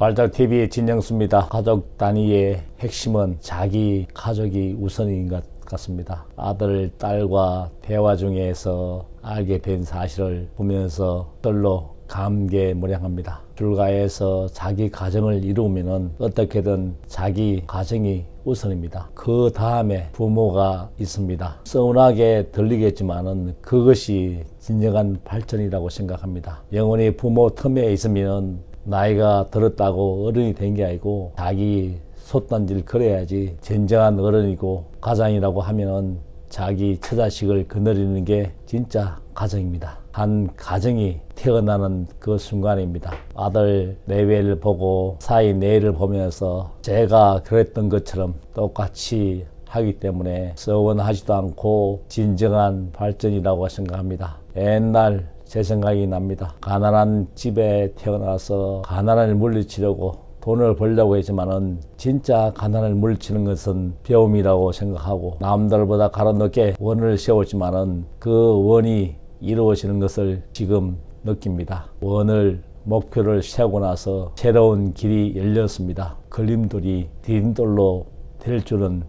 발달TV의 진정수입니다. 가족 단위의 핵심은 자기 가족이 우선인 것 같습니다. 아들, 딸과 대화 중에서 알게 된 사실을 보면서 별로 감개무량합니다. 불가에서 자기 가정을 이루면 어떻게든 자기 가정이 우선입니다. 그 다음에 부모가 있습니다. 서운하게 들리겠지만은 그것이 진정한 발전이라고 생각합니다. 영원히 부모 틈에 있으면 나이가 들었다고 어른이 된 게 아니고 자기 솥단지를 그려야지 진정한 어른이고 가장이라고 하면 자기 처자식을 거느리는 게 진짜 가정입니다. 한 가정이 태어나는 그 순간입니다. 아들 내외를 보고 사이 내를 보면서 제가 그랬던 것처럼 똑같이 하기 때문에 서원하지도 않고 진정한 발전이라고 생각합니다. 옛날 제 생각이 납니다. 가난한 집에 태어나서 가난을 물리치려고 돈을 벌려고 했지만은 진짜 가난을 물리치는 것은 배움이라고 생각하고 남들보다 가로 늦게 원을 세웠지만은 그 원이 이루어지는 것을 지금 느낍니다. 원을 목표를 세우고 나서 새로운 길이 열렸습니다. 걸림돌이 디딤돌로 될 줄은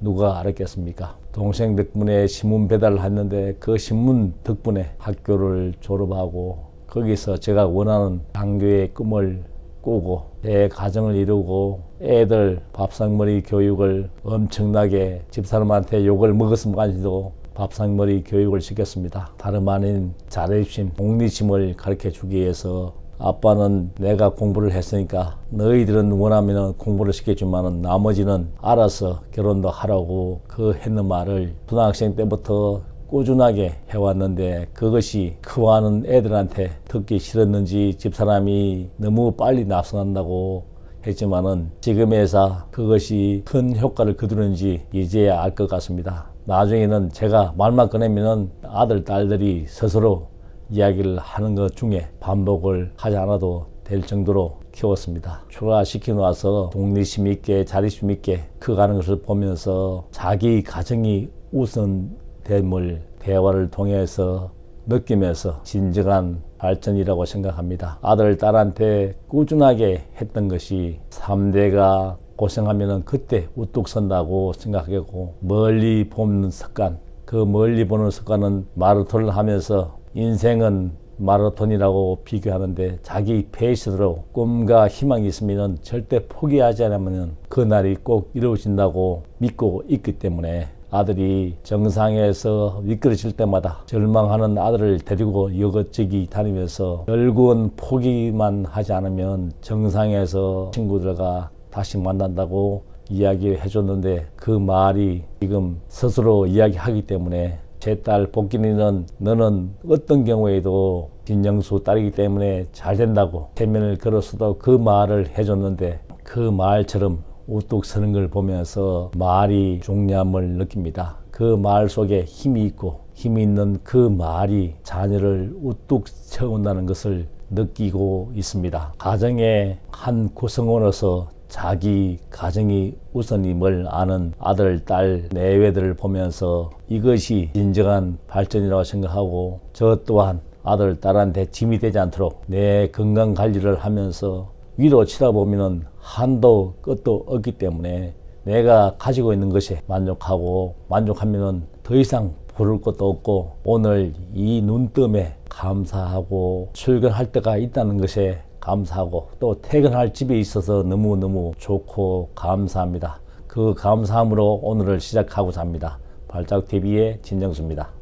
누가 알았겠습니까? 동생 덕분에 신문 배달을 했는데 그 신문 덕분에 학교를 졸업하고 거기서 제가 원하는 장교의 꿈을 꾸고 내 가정을 이루고 애들 밥상머리 교육을 엄청나게 집사람한테 욕을 먹었음까지도 밥상머리 교육을 시켰습니다. 다름 아닌 자립심, 독립심을 가르쳐 주기 위해서 아빠는 내가 공부를 했으니까 너희들은 원하면 공부를 시켜주면 나머지는 알아서 결혼도 하라고 그 했는 말을 초등학생 때부터 꾸준하게 해왔는데 그것이 크고하는 애들한테 듣기 싫었는지 집사람이 너무 빨리 납성한다고 했지만은 지금에서 그것이 큰 효과를 거두는지 이제야 알 것 같습니다. 나중에는 제가 말만 꺼내면은 아들, 딸들이 스스로 이야기를 하는 것 중에 반복을 하지 않아도 될 정도로 키웠습니다. 출가시켜 놔서 독립심 있게 자립심 있게 커가는 것을 보면서 자기 가정이 우선됨을 대화를 통해서 느끼면서 진정한 발전이라고 생각합니다. 아들, 딸한테 꾸준하게 했던 것이 3대가 고생하면 그때 우뚝 선다고 생각하고 멀리 보는 습관, 그 멀리 보는 습관은 마라톤을 하면서 인생은 마라톤이라고 비교하는데 자기 페이스로 꿈과 희망이 있으면 절대 포기하지 않으면 그날이 꼭 이루어진다고 믿고 있기 때문에 아들이 정상에서 미끄러질 때마다 절망하는 아들을 데리고 이것저기 다니면서 결국은 포기만 하지 않으면 정상에서 친구들과 다시 만난다고 이야기해 줬는데 그 말이 지금 스스로 이야기하기 때문에 제 딸 복진이는 너는 어떤 경우에도 진정수 딸이기 때문에 잘 된다고 대면을 걸었어도 그 말을 해줬는데 그 말처럼 우뚝 서는 걸 보면서 말이 중요함을 느낍니다. 그 말 속에 힘이 있고 힘이 있는 그 말이 자녀를 우뚝 세운다는 것을 느끼고 있습니다. 가정의 한 구성원으로서 자기 가정이 우선임을 아는 아들, 딸, 내외들을 보면서 이것이 진정한 발전이라고 생각하고 저 또한 아들, 딸한테 짐이 되지 않도록 내 건강 관리를 하면서 위로 치다 보면은 한도 끝도 없기 때문에 내가 가지고 있는 것에 만족하고 만족하면은 더 이상 부를 것도 없고 오늘 이 눈뜸에 감사하고 출근할 때가 있다는 것에 감사하고 또 퇴근할 집에 있어서 너무너무 좋고 감사합니다. 그 감사함으로 오늘을 시작하고자 합니다. 발작TV의 진정수입니다.